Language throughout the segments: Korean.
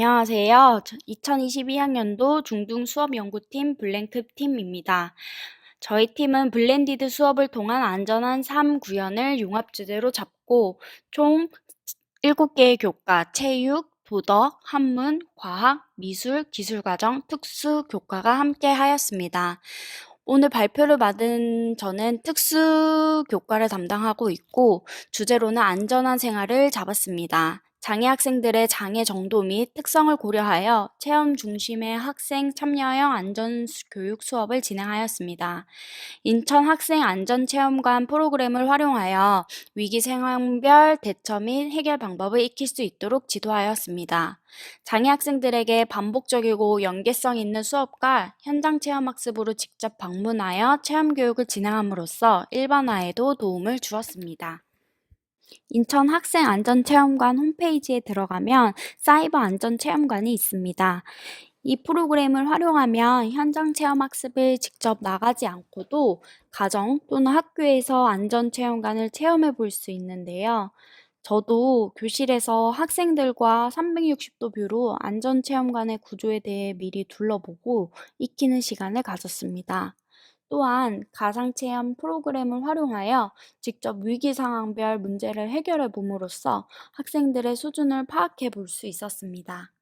안녕하세요. 2022학년도 중등 수업 연구팀 블랭크 팀입니다. 저희 팀은 블렌디드 수업을 통한 안전한 삶 구현을 융합 주제로 잡고 총 7개의 교과, 체육, 도덕, 한문, 과학, 미술, 기술과정, 특수 교과가 함께 하였습니다. 오늘 발표를 받은 저는 특수 교과를 담당하고 있고 주제로는 안전한 생활을 잡았습니다. 장애 학생들의 장애 정도 및 특성을 고려하여 체험 중심의 학생 참여형 안전 교육 수업을 진행하였습니다. 인천 학생 안전 체험관 프로그램을 활용하여 위기 상황별 대처 및 해결 방법을 익힐 수 있도록 지도하였습니다. 장애 학생들에게 반복적이고 연계성 있는 수업과 현장 체험 학습으로 직접 방문하여 체험 교육을 진행함으로써 일반화에도 도움을 주었습니다. 인천 학생 안전체험관 홈페이지에 들어가면 사이버 안전체험관이 있습니다. 이 프로그램을 활용하면 현장 체험 학습을 직접 나가지 않고도 가정 또는 학교에서 안전체험관을 체험해 볼 수 있는데요. 저도 교실에서 학생들과 360도 뷰로 안전체험관의 구조에 대해 미리 둘러보고 익히는 시간을 가졌습니다. 또한 가상체험 프로그램을 활용하여 직접 위기 상황별 문제를 해결해 봄으로써 학생들의 수준을 파악해 볼 수 있었습니다.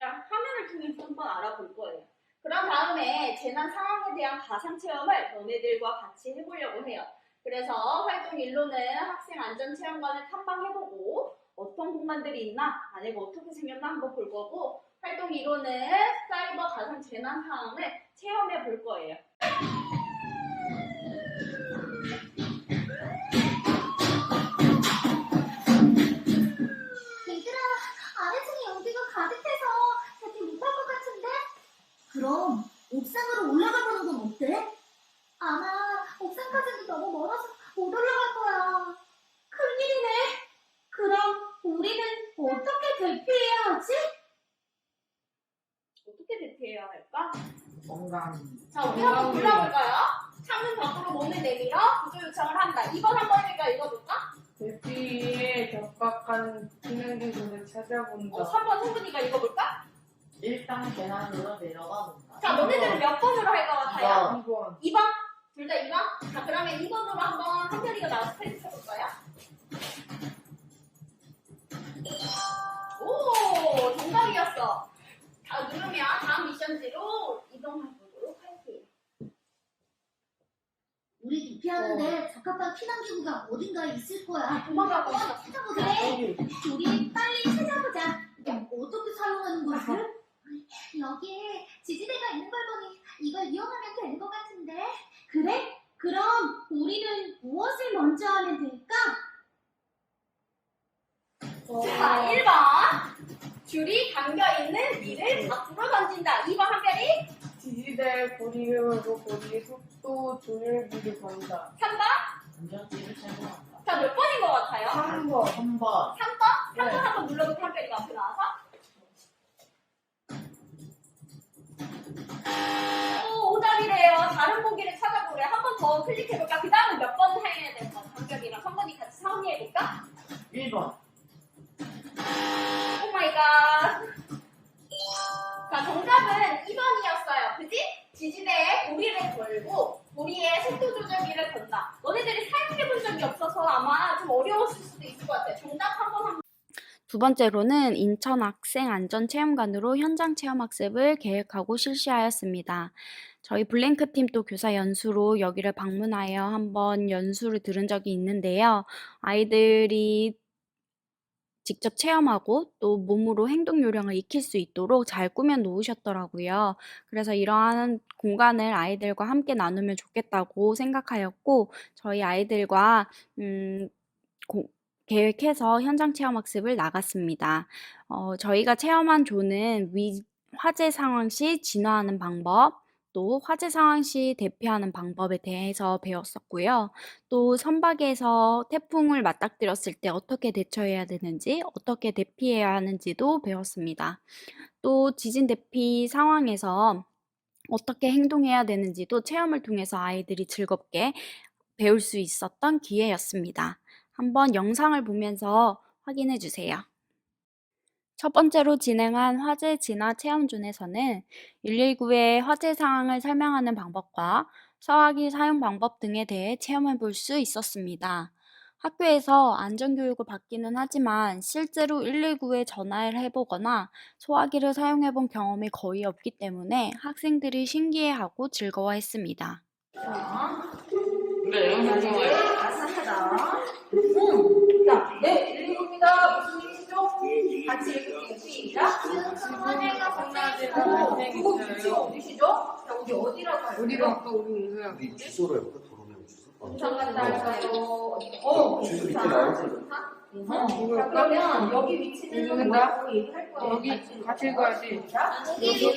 자, 화면을 통해서 한번 알아볼 거예요. 그런 다음에 재난 상황에 대한 가상 체험을 너네들과 같이 해보려고 해요. 그래서 활동 1로는 학생 안전 체험관을 탐방해보고 어떤 공간들이 있나, 안에가 어떻게 생겼나 한번 볼 거고 활동 2로는 사이버 가상 재난 상황을 체험해 볼 거예요. 그럼 옥상으로 올라가 보는 건 어때? 아마 옥상까지는 너무 멀어서 못 올라갈 거야. 큰일이네. 그럼 우리는 어떻게 대피해야 하지? 어떻게 대피해야 할까? 건강. 자, 우리 한번 골라볼까요? 창문 밖으로 몸을 내밀어 구조 요청을 한다. 2번 한번 우리가 읽어볼까? 대피에 적합한 진행기구를 어, 찾아본다. 3번 성근이가 읽어볼까? 일단 계단으로 내려가 본다. 자, 너네들은 몇 번으로 할 것 같아요? 2번. 2번? 둘 다 2번? 자, 그러면 2번으로 한번 한별이가 나와서 해주셔볼까요? 오, 정답이었어. 자, 누르면 다음 미션지로 이동해 보도록 할게요. 우리 대피하는데 적합한 피난기구가 어딘가에 있을 거야. 도망가고 있어. 찾아보자. 여기. 우리 빨리 찾아보자. 어떻게 사용하는 거지? 여기에 지지대가 있는 걸 보니 이걸 이용하면 되는 것 같은데. 그래? 그럼 우리는 무엇을 먼저 하면 될까? 자, 1번. 줄이 감겨있는 밀을 밖으로 던진다. 2번 한별이. 지지대 고리로 고리 속도 조율기를 건다. 3번. 안전띠를 착용한다. 자, 몇 번인 것 같아요? 3번. 3번. 3번? 3번 네. 한번 눌러볼게요. 한별이가 앞에 나와서. 오, 오답이래요. 다른 보기를 찾아보래. 한 번 더 클릭해볼까? 그 다음은 몇 번 해야 되는 거야? 강별이랑 성건이 같이 상의해볼까? 1번. 오 마이 갓. 자, 정답은 2번이었어요. 지지대에 고리를 걸고 고리에 속도 조절기를 건다. 너네들이 사용해 본 적이 없어서 아마 좀 어려웠을 수도 있을 것 같아. 정답 한번 한번. 두 번째로는 인천 학생 안전 체험관으로 현장 체험 학습을 계획하고 실시하였습니다. 저희 블랭크 팀도 교사 연수로 여기를 방문하여 한번 연수를 들은 적이 있는데요. 아이들이 직접 체험하고 또 몸으로 행동 요령을 익힐 수 있도록 잘 꾸며 놓으셨더라고요. 그래서 이러한 공간을 아이들과 함께 나누면 좋겠다고 생각하였고, 저희 아이들과, 음, 고- 계획해서 현장 체험 학습을 나갔습니다. 어, 저희가 체험한 조는 위, 화재 상황 시 진화하는 방법, 또 화재 상황 시 대피하는 방법에 대해서 배웠었고요. 또 선박에서 태풍을 맞닥뜨렸을 때 어떻게 대처해야 되는지, 어떻게 대피해야 하는지도 배웠습니다. 또 지진 대피 상황에서 어떻게 행동해야 되는지도 체험을 통해서 아이들이 즐겁게 배울 수 있었던 기회였습니다. 한번 영상을 보면서 확인해 주세요. 첫 번째로 진행한 화재 진화 체험존에서는 119의 화재 상황을 설명하는 방법과 소화기 사용 방법 등에 대해 체험해 볼 수 있었습니다. 학교에서 안전교육을 받기는 하지만 실제로 119에 전화를 해보거나 소화기를 사용해 본 경험이 거의 없기 때문에 학생들이 신기해하고 즐거워했습니다. 근데 이런 경우에 자, 네, 119입니다. 무슨 일이시죠? 같이 읽을게요. 시작. 발생이 그거 위치가 있어요. 어디시죠? 자, 우리 어디라고 할까요? 우리가 아까 우리. 우리 주소로 해볼까? 어. 부산 간다 할까요? 어, 주소 밑에. 나오지? 어, 자, 그러면 여기 위치는 여기는 뭐라고 얘기할 거예요? 여기 같이 읽어야지. 자, 여기는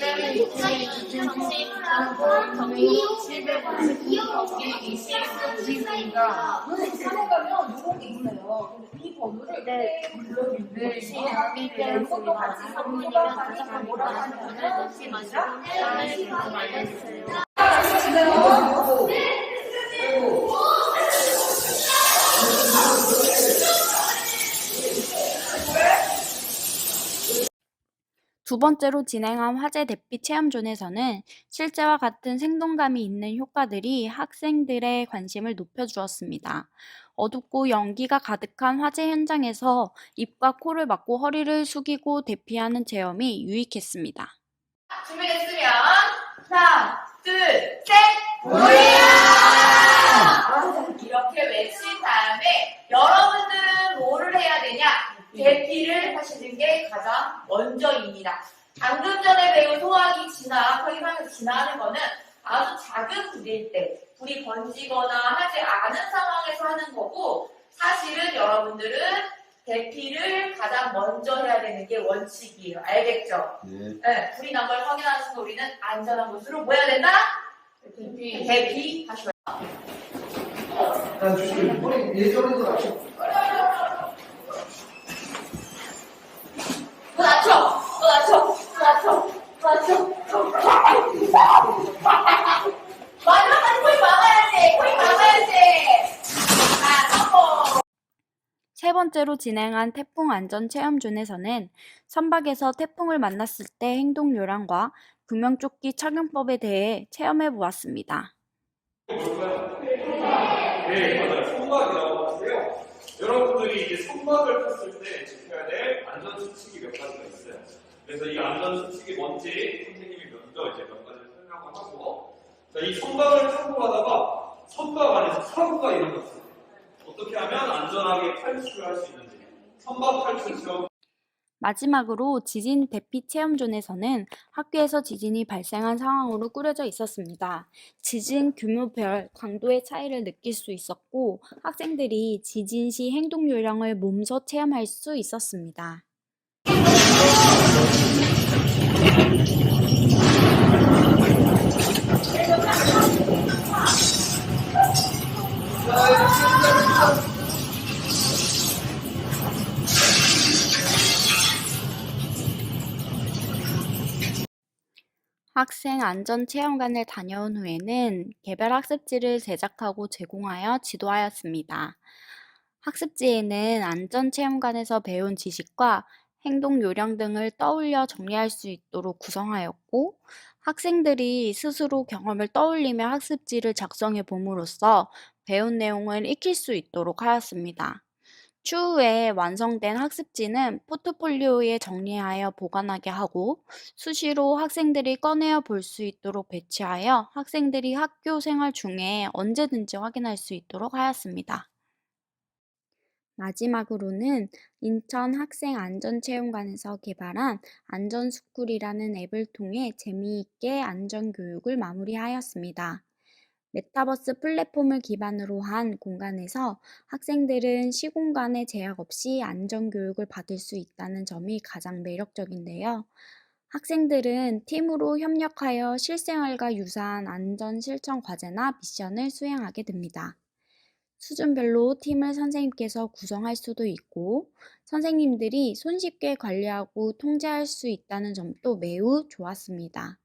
720입니다. 산에 가면 요런 게 있어요. 이 번호를 네. 불러주는 네, 그것도 같이. 선물과 같이 뭐라고 하냐면 시작. 두 번째로 진행한 화재 대피 체험존에서는 실제와 같은 생동감이 있는 효과들이 학생들의 관심을 높여주었습니다. 어둡고 연기가 가득한 화재 현장에서 입과 코를 막고 허리를 숙이고 대피하는 체험이 유익했습니다. 준비됐으면 하나, 둘, 셋! 우리야! 이렇게 외친 다음에 여러분들은 뭐를 해야 되냐? 대피를 하시는 게 가장 먼저 입니다. 방금 전에 배운 소화기 진화, 허리방에서 진화하는 거는 아주 작은 불일 때, 불이 번지거나 하지 않은 상황에서 하는 거고, 사실은 여러분들은 대피를 가장 먼저 해야 되는 게 원칙이에요. 알겠죠? 네. 네, 불이 난 걸 확인하는 순간 우리는 안전한 곳으로 뭐 해야 된다? 대피. 대피 머리 예전에도. 더 낮춰! 더 낮춰! 더 낮춰! 더 낮춰! 마지막까지 코인 막아야지! 코인 막아야지! 자, 성공! 세 번째로 진행한 태풍 안전 체험존에서는 선박에서 태풍을 만났을 때 행동 요령과 구명조끼 착용법에 대해 체험해 보았습니다. 네. 선박이라고 하는데요. 여러분들이 이제 선박을 탔을 때 지켜야 될 안전 수칙이 몇 가지가 있어요. 그래서 이 안전 수칙이 뭔지 선생님이 먼저 이제 몇 가지를 설명을 하고, 자, 이 선박을 타고 가다가 선박 안에서 사고가 일어났어요. 어떻게 하면 안전하게 탈출을 할 수 있는지. 선박 탈출 체험 마지막으로 지진 대피 체험존에서는 학교에서 지진이 발생한 상황으로 꾸려져 있었습니다. 지진 규모별 강도의 차이를 느낄 수 있었고 학생들이 지진 시 행동 요령을 몸소 체험할 수 있었습니다. 학생 안전 체험관을 다녀온 후에는 개별 학습지를 제작하고 제공하여 지도하였습니다. 학습지에는 안전 체험관에서 배운 지식과 행동 요령 등을 떠올려 정리할 수 있도록 구성하였고, 학생들이 스스로 경험을 떠올리며 학습지를 작성해 봄으로써 배운 내용을 익힐 수 있도록 하였습니다. 추후에 완성된 학습지는 포트폴리오에 정리하여 보관하게 하고 수시로 학생들이 꺼내어 볼 수 있도록 배치하여 학생들이 학교 생활 중에 언제든지 확인할 수 있도록 하였습니다. 마지막으로는 인천 학생 안전체험관에서 개발한 안전스쿨이라는 앱을 통해 재미있게 안전교육을 마무리하였습니다. 메타버스 플랫폼을 기반으로 한 공간에서 학생들은 시공간의 제약 없이 안전교육을 받을 수 있다는 점이 가장 매력적인데요. 학생들은 팀으로 협력하여 실생활과 유사한 안전 실천 과제나 미션을 수행하게 됩니다. 수준별로 팀을 선생님께서 구성할 수도 있고, 선생님들이 손쉽게 관리하고 통제할 수 있다는 점도 매우 좋았습니다.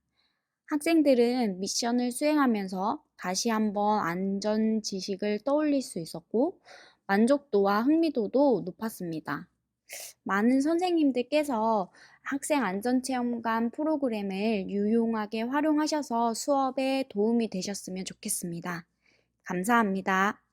학생들은 미션을 수행하면서 다시 한번 안전 지식을 떠올릴 수 있었고, 만족도와 흥미도도 높았습니다. 많은 선생님들께서 학생 안전체험관 프로그램을 유용하게 활용하셔서 수업에 도움이 되셨으면 좋겠습니다. 감사합니다.